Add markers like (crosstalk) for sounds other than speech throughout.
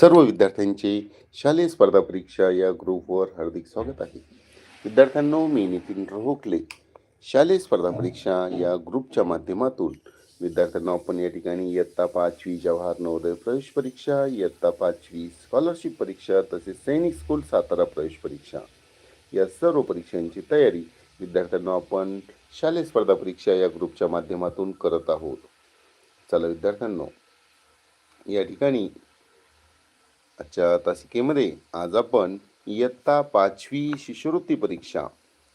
सर्व विद्यार्थ्यांचे शालेय स्पर्धा परीक्षा या ग्रुपवर हार्दिक स्वागत आहे. विद्यार्थ्यांनो मी नितीन रोहोकले शालेय स्पर्धा परीक्षा या ग्रुपच्या माध्यमातून विद्यार्थ्यांना आपण या ठिकाणी इयत्ता पाचवी जवाहर नवोदय प्रवेश परीक्षा इयत्ता पाचवी स्कॉलरशिप परीक्षा तसेच सैनिक स्कूल सातारा प्रवेश परीक्षा या सर्व परीक्षांची तयारी विद्यार्थ्यांना आपण शालेय स्पर्धा परीक्षा या ग्रुपच्या माध्यमातून करत आहोत. चला विद्यार्थ्यांनो या ठिकाणी आजच्या तासिकेमध्ये आज आपण इयत्ता पाचवी शिष्यवृत्ती परीक्षा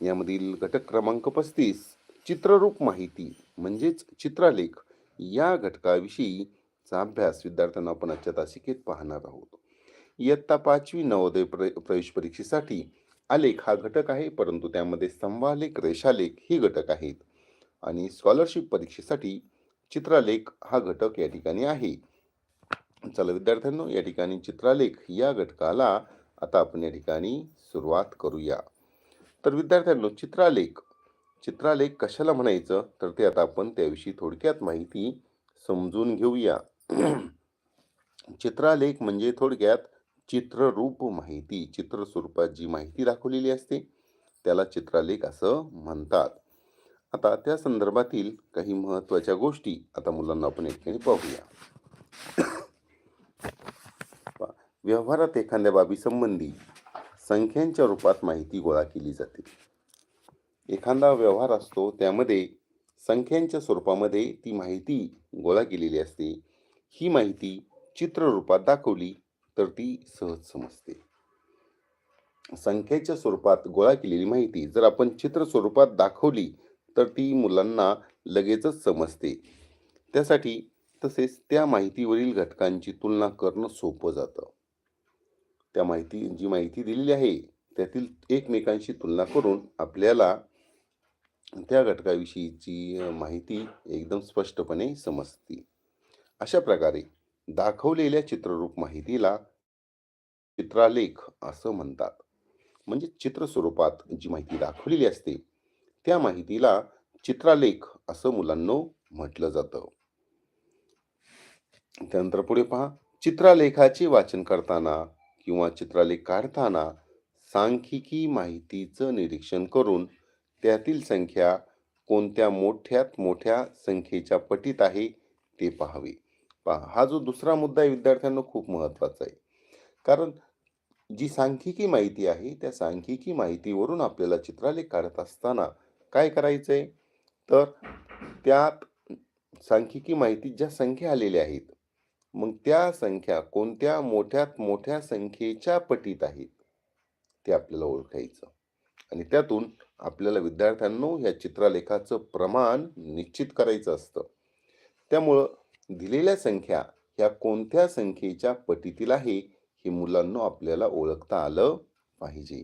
यामधील घटक क्रमांक पस्तीस चित्ररूप माहिती म्हणजेच चित्रालेख या घटकाविषयीचा अभ्यास विद्यार्थ्यांना आपण आजच्या तासिकेत पाहणार आहोत. इयत्ता पाचवी नवोदय प्र प्रवेश परीक्षेसाठी आलेख हा घटक आहे परंतु त्यामध्ये स्तंभालेख रेषालेख ही घटक आहेत. आणि स्कॉलरशिप परीक्षेसाठी चित्रालेख हा घटक या ठिकाणी आहे. चला विद्यार्थ्यांनो या ठिकाणी चित्रालेख या घटकाला आता आपण या ठिकाणी सुरुवात करूया. तर विद्यार्थ्यांनो चित्रालेख. चित्रालेख कशाला म्हणायचं? तर ते आता आपण त्याविषयी थोडक्यात माहिती समजून घेऊया. चित्रालेख म्हणजे थोडक्यात चित्ररूप माहिती चित्र स्वरूपात जी माहिती दाखवलेली असते त्याला चित्रालेख असं म्हणतात. आता त्या संदर्भातील काही महत्त्वाच्या गोष्टी आता मुलांना आपण या ठिकाणी पाहूया. व्यवहारात एखाद्या बाबीसंबंधी संख्यांच्या रूपात माहिती गोळा केली जाते. एखादा व्यवहार असतो त्यामध्ये संख्यांच्या स्वरूपामध्ये ती माहिती गोळा केलेली असते. ही माहिती चित्ररूपात दाखवली तर ती सहज समजते. संख्येच्या स्वरूपात गोळा केलेली माहिती जर आपण चित्र स्वरूपात दाखवली तर ती मुलांना लगेचच समजते. त्यासाठी तसेच त्या माहितीवरील घटकांची तुलना करणं सोपं जातं. त्या माहिती जी माहिती दिलेली आहे त्यातील एकमेकांशी तुलना करून आपल्याला त्या घटकाविषयीची माहिती एकदम स्पष्टपणे समजते. अशा प्रकारे दाखवलेल्या चित्ररूप माहितीला चित्रालेख असं म्हणतात. म्हणजे चित्र स्वरूपात जी माहिती दाखवलेली असते त्या माहितीला चित्रालेख असं मुलांनो म्हटलं जातं. त्यानंतर पुढे पहा. चित्रालेखाचे वाचन करताना किंवा चित्रालेख काढताना सांख्यिकी माहितीचं निरीक्षण करून त्यातील संख्या कोणत्या मोठ्यात मोठ्या संख्येच्या पटीत आहे ते पाहावे. पहा हा जो दुसरा मुद्दा आहे विद्यार्थ्यांना खूप महत्त्वाचा आहे. कारण जी सांख्यिकी माहिती आहे त्या सांख्यिकी माहितीवरून आपल्याला चित्रालेख काढत असताना काय करायचं आहे तर त्यात सांख्यिकी माहितीत ज्या संख्या आलेल्या आहेत मग त्या संख्या कोणत्या मोठ्यात मोठ्या संख्येच्या पटीत आहेत ते आपल्याला ओळखायचं. आणि त्यातून आपल्याला विद्यार्थ्यांनो या चित्रालेखाचं प्रमाण निश्चित करायचं असतं. त्यामुळं दिलेल्या संख्या ह्या कोणत्या संख्येच्या पटीतील आहे हे मुलांना आपल्याला ओळखता आलं पाहिजे.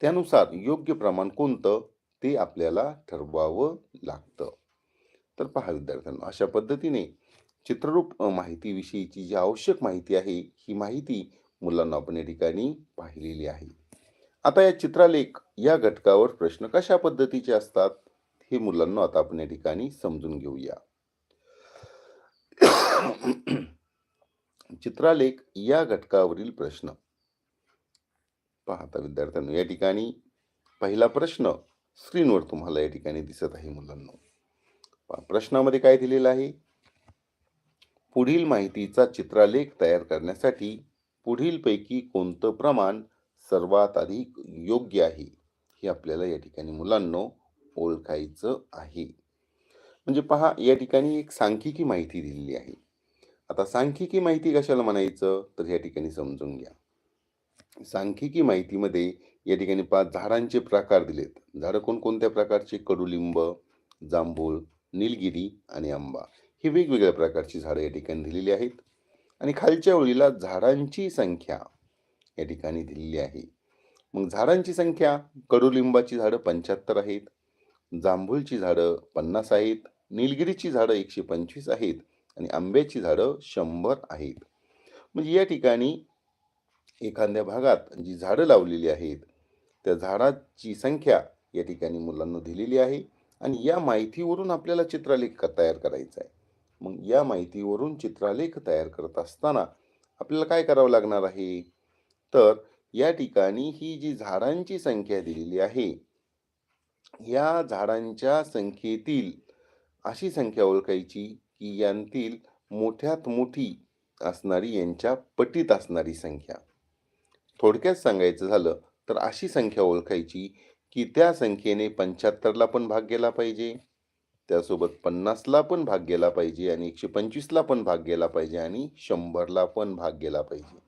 त्यानुसार योग्य प्रमाण कोणतं ते आपल्याला ठरवावं लागतं. तर पहा विद्यार्थ्यांना अशा पद्धतीने चित्ररूप माहितीविषयीची जी आवश्यक माहिती आहे ही माहिती मुलांना आपण या ठिकाणी पाहिलेली आहे. आता या चित्रालेख या घटकावर प्रश्न कशा पद्धतीचे असतात हे मुलांना आता आपण या ठिकाणी समजून घेऊया. चित्रालेख या घटकावरील प्रश्न. पाहता विद्यार्थ्यांनो या ठिकाणी पहिला प्रश्न स्क्रीनवर तुम्हाला या ठिकाणी दिसत आहे मुलांना. प्रश्नामध्ये काय दिलेलं आहे? पुढील माहितीचा चित्रालेख तयार करण्यासाठी पुढीलपैकी कोणतं प्रमाण सर्वात अधिक योग्य आहे हे आपल्याला या ठिकाणी मुलांना ओळखायचं आहे. म्हणजे पहा या ठिकाणी एक सांख्यिकी माहिती दिलेली आहे. आता सांख्यिकी माहिती कशाला म्हणायचं? तर या ठिकाणी समजून घ्या. सांख्यिकी माहितीमध्ये या ठिकाणी पाच झाडांचे प्रकार दिलेत. झाडं कोणकोणत्या प्रकारचे? कडुलिंब जांभूळ निलगिरी आणि आंबा. ही वेगवेगळ्या प्रकारची झाडं या ठिकाणी दिलेली आहेत. आणि खालच्या ओळीला झाडांची संख्या या ठिकाणी दिलेली आहे. मग झाडांची संख्या कडुलिंबाची झाडं पंच्याहत्तर आहेत जांभूळची झाडं पन्नास आहेत निलगिरीची झाडं एकशे पंचवीस आहेत आणि आंब्याची झाडं शंभर आहेत. म्हणजे या ठिकाणी एखाद्या भागात जी झाडं लावलेली आहेत त्या झाडाची संख्या या ठिकाणी मुलांना दिलेली आहे. आणि या माहितीवरून आपल्याला चित्रलेख तयार करायचा आहे. मग या माहितीवरून चित्रालेख तयार करत असताना आपल्याला काय करावं लागणार आहे? तर या ठिकाणी ही जी झाडांची संख्या दिलेली आहे या झाडांच्या संख्येतील अशी संख्या ओळखायची की यांतील मोठ्यात मोठी असणारी यांच्या पटीत असणारी संख्या. थोडक्यात सांगायचं झालं तर अशी संख्या ओळखायची की त्या संख्येने पंच्याहत्तरला पण भाग गेला पाहिजे. त्यासोबत पन्नासला पण भाग गेला पाहिजे आणि एकशे पंचवीसला पण भाग गेला पाहिजे आणि शंभरला पण भाग गेला पाहिजे.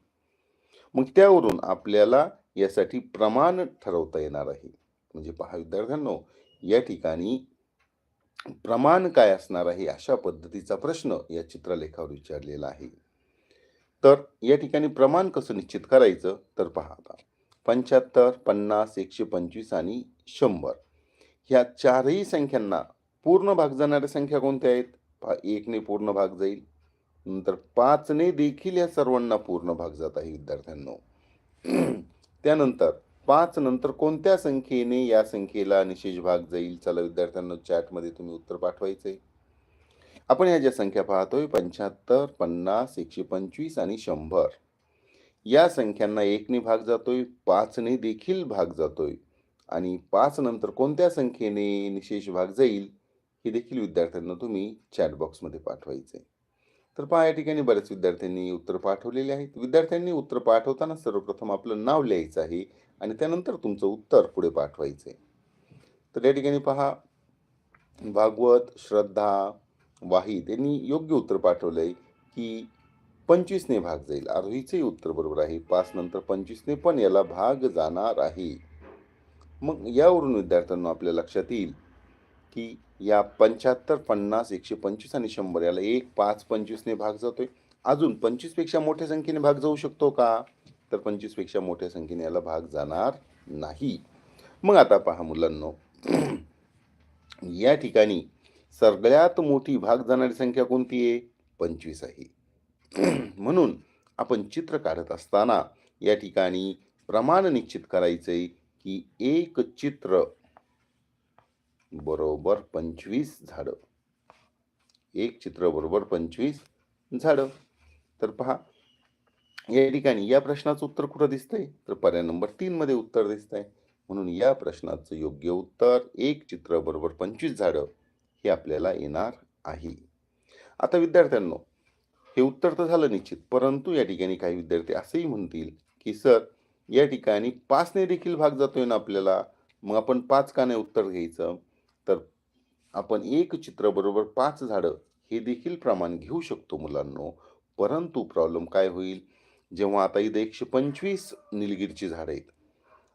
मग त्यावरून आपल्याला यासाठी प्रमाण ठरवता येणार आहे. म्हणजे पहा विद्यार्थ्यांनो या ठिकाणी प्रमाण काय असणार आहे अशा पद्धतीचा प्रश्न या चित्रलेखावर विचारलेला आहे. तर या ठिकाणी प्रमाण कसं निश्चित करायचं? तर पहा आता. पंच्याहत्तर पन्नास एकशे पंचवीस आणि शंभर. ह्या चारही संख्यांना पूर्ण भाग जाणाऱ्या संख्या कोणत्या आहेत? एकने पूर्ण भाग जाईल. नंतर पाचने देखील या सर्वांना पूर्ण भाग जात आहे विद्यार्थ्यांनो. त्यानंतर पाच नंतर कोणत्या संख्येने या संख्येला निशेष भाग जाईल? चला विद्यार्थ्यांना चॅटमध्ये तुम्ही उत्तर पाठवायचंय आपण या ज्या संख्या पाहतोय पंच्याहत्तर पन्नास एकशे पंचवीस आणि शंभर. या संख्यांना एकने भाग जातोय पाचने देखील भाग जातोय. आणि पाच नंतर कोणत्या संख्येने निशेष भाग जाईल? हे देखील विद्यार्थ्यांना तुम्ही चॅट बॉक्समध्ये पाठवायचे तर पहा या ठिकाणी बऱ्याच विद्यार्थ्यांनी उत्तर पाठवलेले आहेत. विद्यार्थ्यांनी उत्तर पाठवताना सर्वप्रथम आपलं नाव लिहायचं आहे आणि त्यानंतर तुमचं उत्तर पुढे पाठवायचं आहे तर या ठिकाणी पहा भागवत श्रद्धा वाहिद यांनी योग्य उत्तर पाठवलं आहे की पंचवीसने भाग जाईल. आरोहीचंही उत्तर बरोबर आहे. पाच नंतर पंचवीसने पण याला भाग जाणार आहे. मग यावरून विद्यार्थ्यांना आपल्या लक्षात येईल की या पंच्याहत्तर पन्नास एकशे पंचवीस आणि शंभर याला एक पाच पंचवीसने भाग जातोय. अजून पंचवीसपेक्षा मोठ्या संख्येने भाग जाऊ शकतो का? तर पंचवीसपेक्षा मोठ्या संख्येने याला भाग जाणार नाही. मग आता पहा मुलांनो. (clears throat) या ठिकाणी सगळ्यात मोठी भाग जाणारी संख्या कोणती आहे? पंचवीस आहे. (clears throat) म्हणून आपण चित्र काढत असताना या ठिकाणी प्रमाण निश्चित करायचंय की एक चित्र बरोबर पंचवीस झाडं. एक चित्र बरोबर पंचवीस झाडं. तर पहा या ठिकाणी या प्रश्नाचं उत्तर कुठं दिसतंय? तर पर्याय नंबर तीन मध्ये उत्तर दिसतंय. म्हणून या प्रश्नाचं योग्य उत्तर एक चित्र बरोबर पंचवीस झाडं हे आपल्याला येणार आहे. आता विद्यार्थ्यांनो हे उत्तर तर झालं निश्चित परंतु या ठिकाणी काही विद्यार्थी असंही म्हणतील की सर या ठिकाणी पाचने देखील भाग जातोय ना आपल्याला? मग आपण पाच का नाही उत्तर घ्यायचं? आपण एक चित्राबरोबर पाच झाडं हे देखील प्रमाण घेऊ शकतो मुलांनो. परंतु प्रॉब्लेम काय होईल? जेव्हा आता इथं एकशे पंचवीस निलगिरीची झाडं आहेत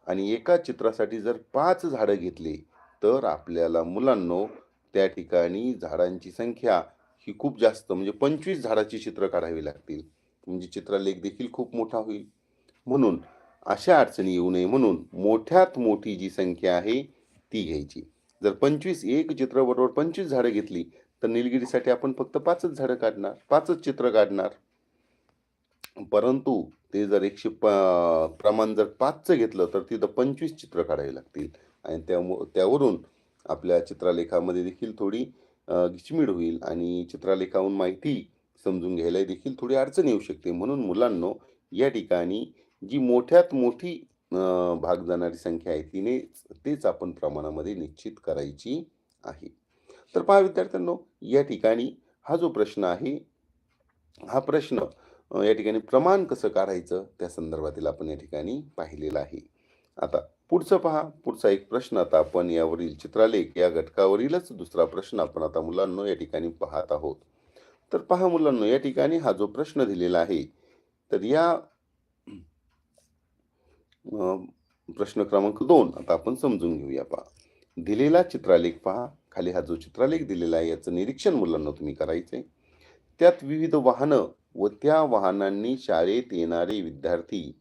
आणि एका चित्रासाठी जर पाच झाडं घेतली तर आपल्याला मुलांनो त्या ठिकाणी झाडांची संख्या ही खूप जास्त म्हणजे पंचवीस झाडाची चित्र काढावी लागतील. म्हणजे चित्रलेख देखील खूप मोठा होईल. म्हणून अशा अडचणी येऊ नये म्हणून मोठ्यात मोठी जी संख्या आहे ती घ्यायची. जर पंचवीस एक चित्र बरोबर पंचवीस झाडं घेतली तर निलगिरीसाठी आपण फक्त पाचच झाडं काढणार पाचच चित्र काढणार. परंतु ते जर एकशे प प्रमाण जर पाचचं घेतलं तर तिथं पंचवीस चित्र काढावी लागतील. आणि त्यामु त्यावरून आपल्या चित्रलेखामध्ये देखील थोडी अ, होईल आणि चित्रलेखाहून माहिती समजून घ्यायला देखील थोडी अडचण येऊ शकते. म्हणून मुलांनो या ठिकाणी जी मोठ्यात मोठी भाग जाणारी संख्या आहे तिने तेच आपण प्रमाणामध्ये निश्चित करायची आहे. तर पहा विद्यार्थ्यांनो या ठिकाणी हा जो प्रश्न आहे हा प्रश्न या ठिकाणी प्रमाण कसं काढायचं त्या संदर्भातील आपण या ठिकाणी पाहिलेलं आहे. आता पुढचं पहा पुढचा एक प्रश्न आता आपण यावरील चित्रालेख या घटकावरीलच दुसरा प्रश्न आपण आता मुलांनो या ठिकाणी पाहत आहोत. तर पहा मुलांनो या ठिकाणी हा जो प्रश्न दिलेला आहे तर या प्रश्न क्रमांक दोन. आता आपण समजून घेऊया पहा. दिलेला चित्रालेख पहा. खाली हा जो चित्रालेख दिलेला आहे याचं निरीक्षण मुलांना तुम्ही करायचंय. त्यात विविध वाहनं व त्या वाहनांनी शाळेत येणारे विद्यार्थी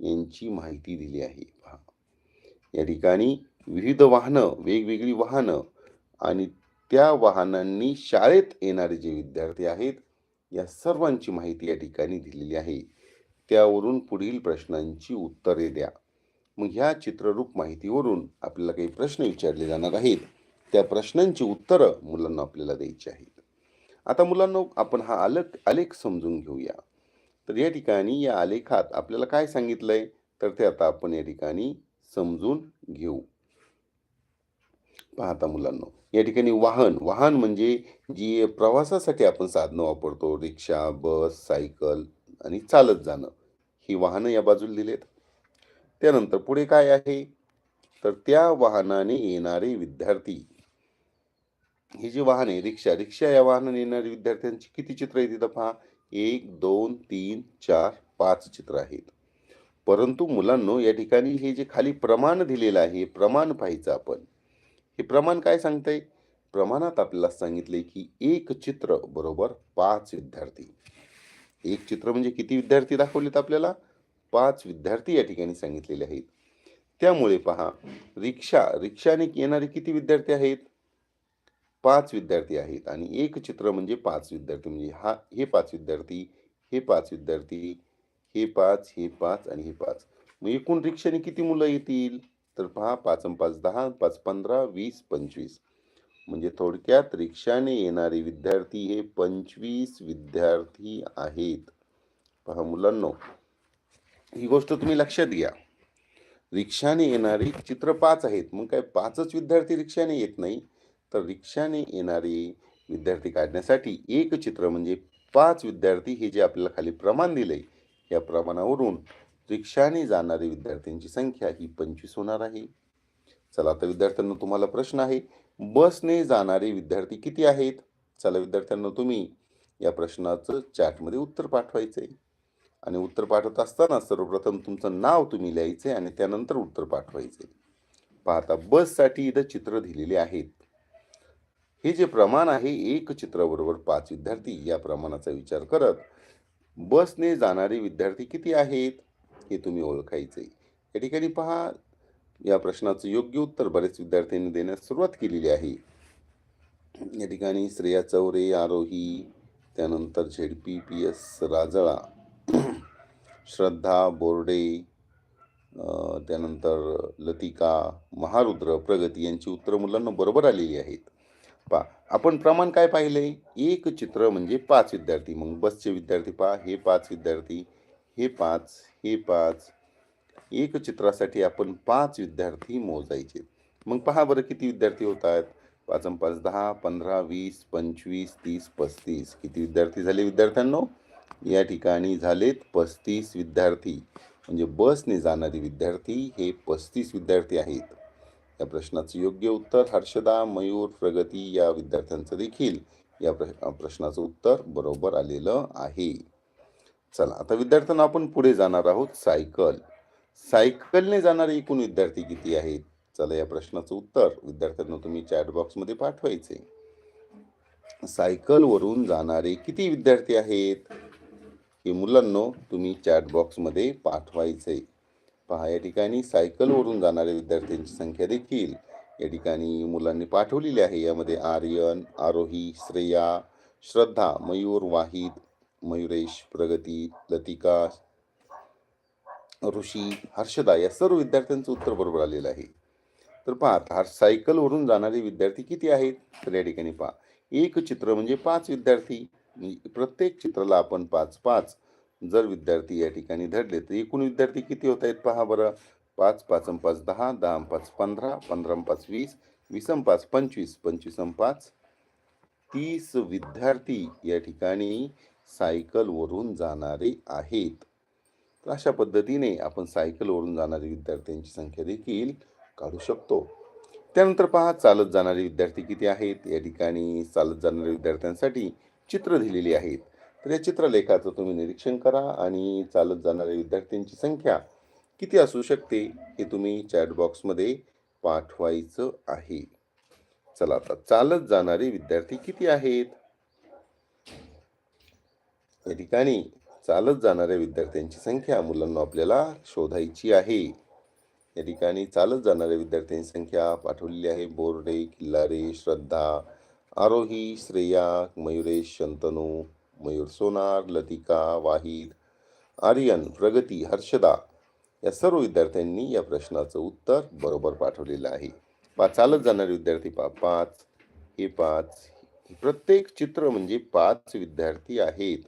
यांची माहिती दिली आहे. पहा. या ठिकाणी विविध वाहनं वेगवेगळी वाहनं आणि त्या वाहनांनी शाळेत येणारे जे विद्यार्थी आहेत या सर्वांची माहिती या ठिकाणी दिलेली आहे. त्यावरून पुढील प्रश्नांची उत्तरे द्या. मग ह्या चित्ररूप माहितीवरून आपल्याला काही प्रश्न विचारले जाणार आहेत. त्या प्रश्नांची उत्तरं मुलांना आपल्याला द्यायची आहेत. आता मुलांना आपण हा आलेख आलेख समजून घेऊया. तर या ठिकाणी या आलेखात आपल्याला काय सांगितलं आहे तर ते आता आपण या ठिकाणी समजून घेऊ. पाहता मुलांना या ठिकाणी वाहन वाहन म्हणजे जी प्रवासासाठी आपण साधनं वापरतो रिक्षा बस सायकल आणि चालत जाणं. ही वाहनं या बाजूला दिलेत. त्यानंतर पुढे काय आहे? तर त्या वाहनाने येणारे विद्यार्थी. ही जी वाहने आहे रिक्षा रिक्षा या वाहनाने येणारे विद्यार्थ्यांची किती चित्र आहेत तिथं पहा? एक दोन तीन चार पाच चित्र आहेत. परंतु मुलांनो या ठिकाणी हे जे खाली प्रमाण दिलेलं आहे हे प्रमाण पाहायचं आपण. हे प्रमाण काय सांगतंय? प्रमाणात आपल्याला सांगितले की एक चित्र बरोबर पाच विद्यार्थी. एक चित्र म्हणजे किती विद्यार्थी दाखवलेत आपल्याला? पाच विद्यार्थी या ठिकाणी सांगितलेले आहेत. त्यामुळे पहा रिक्षा रिक्षाने येणारे किती विद्यार्थी आहेत? पाच विद्यार्थी आहेत आणि एक चित्र म्हणजे पाच विद्यार्थी म्हणजे हा हे पाच विद्यार्थी हे पाच विद्यार्थी हे पाच हे पाच आणि हे पाच. मग एकूण रिक्षाने किती मुलं येतील? तर पहा पाच पाच दहा पाच पंधरा वीस पंचवीस. म्हणजे थोडक्यात रिक्षाने येणारे विद्यार्थी हे पंचवीस विद्यार्थी आहेत. पहा मुलांनो ही गोष्ट तुम्ही लक्षात घ्या. रिक्षाने येणारे चित्र पाच आहेत. मग काय पाचच विद्यार्थी रिक्षाने येत नाही? तर रिक्षाने येणारे विद्यार्थी काढण्यासाठी एक चित्र म्हणजे पाच विद्यार्थी हे जे आपल्याला खाली प्रमाण दिलंय या प्रमाणावरून रिक्षाने जाणारे विद्यार्थ्यांची संख्या ही पंचवीस होणार आहे. चला आता विद्यार्थ्यांना तुम्हाला प्रश्न आहे बसने जाणारे विद्यार्थी किती आहेत? चला विद्यार्थ्यांना तुम्ही या प्रश्नाचं चॅटमध्ये उत्तर पाठवायचं आहे आणि उत्तर पाठवत असताना सर्वप्रथम तुमचं नाव तुम्ही लिहायचं आणि त्यानंतर उत्तर पाठवायचे पाहता बससाठी इथं चित्र दिलेले आहेत. हे जे प्रमाण आहे एक चित्राबरोबर पाच विद्यार्थी या प्रमाणाचा विचार करत बसने जाणारे विद्यार्थी किती आहेत? हे तुम्ही ओळखायचे या ठिकाणी पहा या प्रश्नाचं योग्य उत्तर बरेच विद्यार्थ्यांनी देण्यास सुरुवात केलेली आहे. या ठिकाणी श्रेया चौरे आरोही त्यानंतर ZP P S Rajala Shraddha Borde त्यानंतर लतिका महारुद्र प्रगती यांची उत्तरं मुलांना बरोबर आलेली आहेत. पहा आपण प्रमाण काय पाहिले? एक चित्र म्हणजे पाच विद्यार्थी. मग बसचे विद्यार्थी पहा हे पाच विद्यार्थी हे पाच हे पाच एक चित्रासाठी आपण पाच विद्यार्थी मोजायचे. मग पहा बरं किती विद्यार्थी होत आहेत पाच पाच दहा पंधरा वीस पंचवीस तीस पस्तीस. किती विद्यार्थी झाले विद्यार्थ्यांनो? या ठिकाणी झालेत पस्तीस विद्यार्थी. म्हणजे बसने जाणारे विद्यार्थी हे पस्तीस विद्यार्थी आहेत. या प्रश्नाचं योग्य उत्तर हर्षदा मयूर प्रगती या विद्यार्थ्यांचं देखील या प्र प्रश्नाचं उत्तर बरोबर आलेलं आहे. चला आता विद्यार्थ्यांना आपण पुढे जाणार आहोत सायकल. सायकलने जाणारे एकूण विद्यार्थी किती आहेत? चला या प्रश्नाचं उत्तर विद्यार्थ्यांना तुम्ही चॅट बॉक्समध्ये पाठवायचे. सायकलवरून जाणारे किती विद्यार्थी आहेत? हे मुलांनो तुम्ही चॅट बॉक्समध्ये पाठवायचे. पहा या ठिकाणी सायकलवरून जाणाऱ्या विद्यार्थ्यांची संख्या देखील या ठिकाणी मुलांनी पाठवलेली आहे. यामध्ये आर्यन आरोही श्रेया श्रद्धा मयूर वाहिद मयुरेश प्रगती लतिका ऋषी हर्षदा या सर्व विद्यार्थ्यांचं उत्तर बरोबर आलेलं आहे. तर पहा हा सायकलवरून जाणारे विद्यार्थी किती आहेत? तर या ठिकाणी पहा एक चित्र म्हणजे पाच विद्यार्थी. म्हणजे प्रत्येक चित्राला आपण पाच पाच. जर विद्यार्थी या ठिकाणी धरले तर एकूण विद्यार्थी किती होत आहेत पहा बरं. पाच पाच पाच दहा दहा पाच पंधरा पंधरा पाच वीस वीसम पाच पंचवीस पंचवीस पाच. तीस विद्यार्थी या ठिकाणी सायकलवरून जाणारे आहेत. तर अशा पद्धतीने आपण सायकलवरून जाणाऱ्या विद्यार्थ्यांची संख्या देखील काढू शकतो. त्यानंतर पहा चालत जाणारे विद्यार्थी किती आहेत? या ठिकाणी चालत जाणाऱ्या विद्यार्थ्यांसाठी चित्र दिलेली आहेत. तर या चित्रलेखाचं तुम्ही निरीक्षण करा आणि चालत जाणाऱ्या विद्यार्थ्यांची संख्या किती असू शकते हे तुम्ही चॅट बॉक्समध्ये पाठवायचं आहे. चला आता चालत जाणारे विद्यार्थी किती आहेत? या ठिकाणी चालत जाणाऱ्या विद्यार्थ्यांची संख्या मुलांना आपल्याला शोधायची आहे. या ठिकाणी चालत जाणाऱ्या विद्यार्थ्यांची संख्या पाठवलेली आहे. बोर्डे किल्लारे श्रद्धा आरोही श्रेया मयुरेश शंतनू मयूर सोनार लतिका वाहिद आर्यन प्रगती हर्षदा या सर्व विद्यार्थ्यांनी या प्रश्नाचं उत्तर बरोबर पाठवलेलं आहे. पा चालत जाणारे विद्यार्थी पा पाच. हे पाच प्रत्येक चित्र म्हणजे पाच विद्यार्थी आहेत.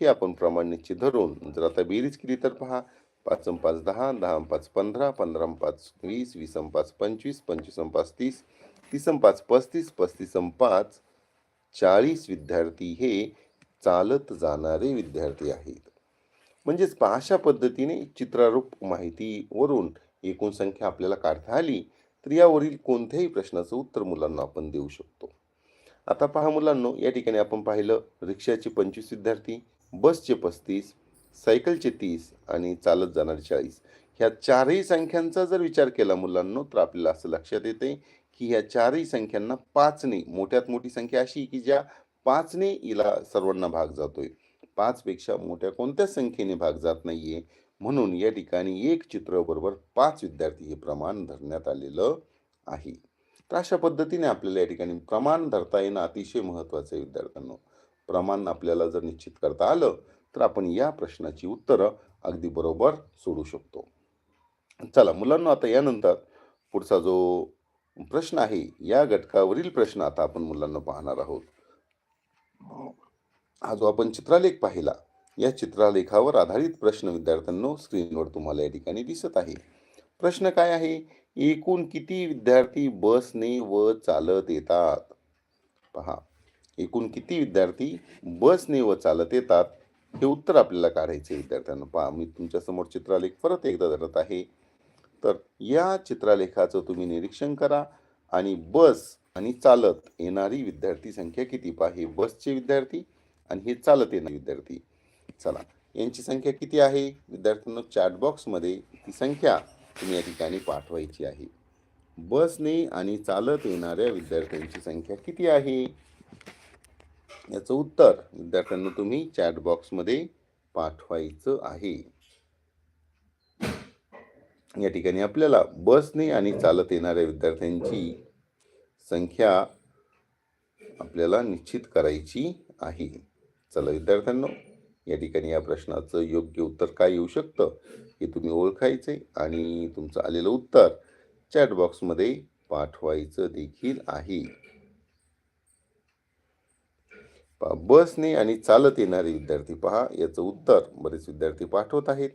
हे आपण प्रमाण निश्चित धरून. जर आता बेरीज केली तर पहा पाचम पाच दहा दहा पाच पंधरा पंधरा पाच वीस वीसम पाच पंचवीस पंचवीसम पाच तीस तीस पाच पस्तीस पस्तीसम पाच चाळीस विद्यार्थी हे चालत जाणारे विद्यार्थी आहेत. म्हणजेच अशा पद्धतीने चित्रारूप माहितीवरून एकूण संख्या आपल्याला काढता आली तर यावरील कोणत्याही प्रश्नाचं उत्तर मुलांना आपण देऊ शकतो. आता पहा मुलांनो या ठिकाणी आपण पाहिलं रिक्षाचे पंचवीस विद्यार्थी बसचे पस्तीस सायकलचे तीस आणि चालत जाणारे चाळीस. ह्या चारही संख्यांचा जर विचार केला मुलांनो तर आपल्याला असं लक्षात येते की ह्या चारही संख्यांना पाचने मोठ्यात मोठी संख्या अशी की ज्या पाचने हिला सर्वांना भाग जातोय. पाचपेक्षा मोठ्या कोणत्याच संख्येने भाग जात नाहीये? म्हणून या ठिकाणी एक चित्र बरोबर पाच विद्यार्थी हे प्रमाण धरण्यात आलेलं आहे. तर अशा पद्धतीने आपल्याला या ठिकाणी प्रमाण धरता येणं अतिशय महत्त्वाचं आहे विद्यार्थ्यांना. प्रमाण आपल्याला जर निश्चित करता आलं तर आपण या प्रश्नाची उत्तरं अगदी बरोबर सोडू शकतो. चला मुलांना आता यानंतर पुढचा जो प्रश्न आहे या घटकावरील प्रश्न आता आपण मुलांना पाहणार आहोत. हा जो आपण चित्रालेख पाहिला या चित्रालेखावर आधारित प्रश्न विद्यार्थ्यांनो स्क्रीनवर तुम्हाला या ठिकाणी दिसत आहे. प्रश्न काय आहे? एकूण किती विद्यार्थी बसने व चालत येतात? पहा. एकूण किती विद्यार्थी बसने व चालत येतात हे उत्तर आपल्याला काढायचे विद्यार्थ्यांना. पहा मी तुमच्यासमोर चित्रालेख परत एकदा धरत आहे. तर या चित्रालेखाचं तुम्ही निरीक्षण करा आणि बस आणि चालत येणारी विद्यार्थी संख्या किती? पहा हे बसचे विद्यार्थी आणि हे चालत येणारे विद्यार्थी. चला यांची संख्या किती आहे? विद्यार्थ्यांना चॅट बॉक्समध्ये ती संख्या तुम्ही या ठिकाणी पाठवायची आहे. बसने आणि चालत येणाऱ्या विद्यार्थ्यांची संख्या किती आहे? याचं उत्तर विद्यार्थ्यांना तुम्ही चॅट बॉक्समध्ये पाठवायचं आहे. या ठिकाणी आपल्याला बसने आणि चालत येणाऱ्या विद्यार्थ्यांची संख्या आपल्याला निश्चित करायची आहे. चला विद्यार्थ्यांनो या ठिकाणी या प्रश्नाचं योग्य उत्तर काय येऊ शकतं हे तुम्ही ओळखायचे आणि तुमचं आलेलं उत्तर चॅट बॉक्समध्ये पाठवायचं देखील आहे. बसने आणि चालत येणारे विद्यार्थी पहा याचं उत्तर बरेच विद्यार्थी पाठवत आहेत.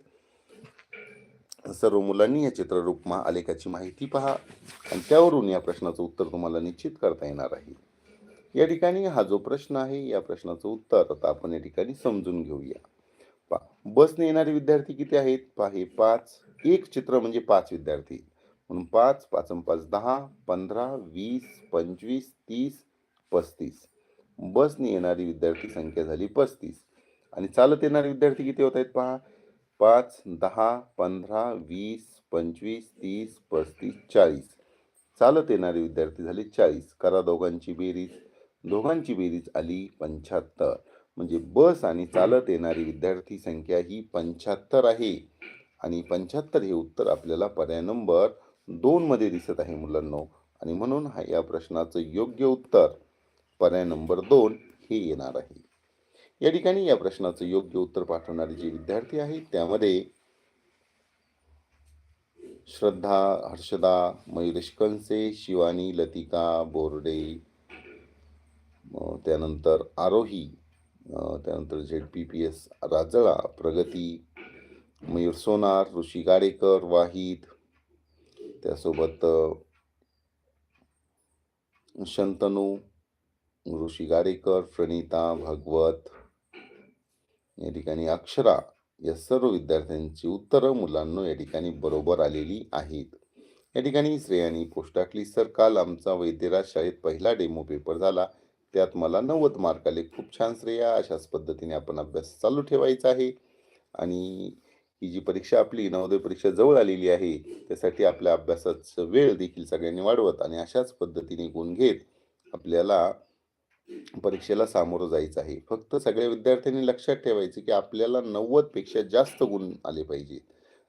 सर्व मुलांनी या चित्ररूप महाआलेखाची माहिती पहा आणि त्यावरून या प्रश्नाचं उत्तर तुम्हाला निश्चित करता येणार आहे. या ठिकाणी हा जो प्रश्न आहे या प्रश्नाचं उत्तर आता आपण या ठिकाणी समजून घेऊया. पहा बसने येणारे विद्यार्थी किती आहेत? पहा हे पाच एक चित्र म्हणजे पाच विद्यार्थी. म्हणून पाच पाचम पाच दहा पंधरा वीस पंचवीस तीस पस्तीस. बसने येणारी विद्यार्थी संख्या झाली पस्तीस. आणि चालत येणारे विद्यार्थी किती होत आहेत पहा? पाच दहा पंधरा वीस पंचवीस तीस पस्तीस चाळीस. चालत येणारे विद्यार्थी झाले चाळीस. करा दोघांची बेरीज. दोघांची बेरीज आली पंच्याहत्तर. म्हणजे बस आणि चालत येणारी विद्यार्थी संख्या ही पंच्याहत्तर आहे. आणि पंच्याहत्तर हे उत्तर आपल्याला पर्याय नंबर दोनमध्ये दिसत आहे मुलांनो. आणि म्हणून हा या प्रश्नाचं योग्य उत्तर. पर्याय नंबर दोन हे येणार आहे. या ठिकाणी या प्रश्नाचं योग्य उत्तर पाठवणारे जे विद्यार्थी आहेत त्यामध्ये श्रद्धा हर्षदा मयुरेश कंसे शिवानी लतिका बोर्डे त्यानंतर आरोही त्यानंतर Z P P S Rajala Pragati Mayur Sonar ऋषी गाडेकर वाहिद त्यासोबत शंतनू ऋषी गारेकर प्रणिता भागवत या ठिकाणी अक्षरा या सर्व विद्यार्थ्यांची उत्तरं मुलांना या ठिकाणी बरोबर आलेली आहेत. या ठिकाणी श्रेयानी पोस्ट टाकली सर काल आमचा वैद्यराज शाळेत पहिला डेमो पेपर झाला. त्यात मला नव्वद मार्क आले. खूप छान श्रेया. अशाच पद्धतीने आपण अभ्यास चालू ठेवायचा आहे. आणि ही जी परीक्षा आपली नवोदय परीक्षा जवळ आलेली आहे त्यासाठी आपल्या अभ्यासाचं वेळ देखील सगळ्यांनी वाढवत आणि अशाच पद्धतीने गुण घेत आपल्याला परीक्षेला सामोरं जायचं आहे. फक्त सगळ्या विद्यार्थ्यांनी लक्षात ठेवायचे की आपल्याला नव्वदपेक्षा जास्त गुण आले पाहिजेत.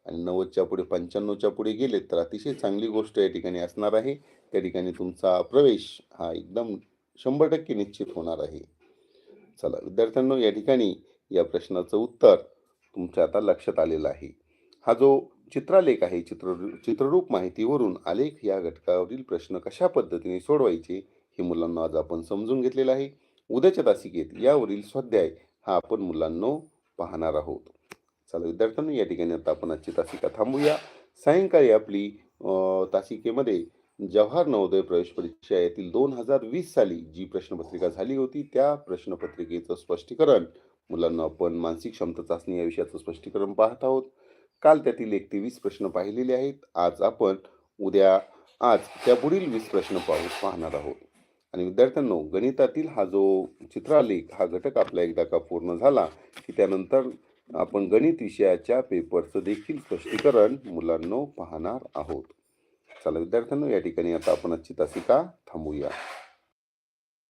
आणि नव्वदच्या पुढे पंच्याण्णवच्या पुढे गेलेत तर अतिशय चांगली गोष्ट या ठिकाणी असणार आहे. त्या ठिकाणी तुमचा प्रवेश हा एकदम शंभर टक्के निश्चित होणार आहे. चला विद्यार्थ्यांनो या ठिकाणी या प्रश्नाचं उत्तर तुमच्या आता लक्षात आलेलं आहे. हा जो चित्रालेख आहे चित्र चित्ररूप माहितीवरून आलेख या घटकावरील प्रश्न कशा पद्धतीने सोडवायचे? हे मुलांना आज आपण समजून घेतलेलं आहे. उद्याच्या तासिकेत यावरील स्वाध्याय हा आपण मुलांनो पाहणार आहोत. चला विद्यार्थ्यांनो या ठिकाणी आता आपण आजची तासिका थांबूया. सायंकाळी आपली तासिकेमध्ये जवाहर नवोदय प्रवेश परीक्षा यातील दोन हजार वीस साली जी प्रश्नपत्रिका झाली होती त्या प्रश्नपत्रिकेचं स्पष्टीकरण मुलांना आपण मानसिक क्षमता चाचणी या विषयाचं स्पष्टीकरण पाहत आहोत. काल त्यातील एक ते वीस प्रश्न पाहिलेले आहेत. आज आपण उद्या आज त्यापुढील वीस प्रश्न पाहू पाहणार आहोत. आणि विद्यार्थ्यांनो गणितातील हा जो चित्रालेख हा घटक आपला एकदा का पूर्ण झाला की त्यानंतर आपण गणित विषयाच्या पेपरचं देखील स्पष्टीकरण मुलांनो पाहणार आहोत. चला विद्यार्थ्यांनो या ठिकाणी आता आपण आजची तासिका थांबूया.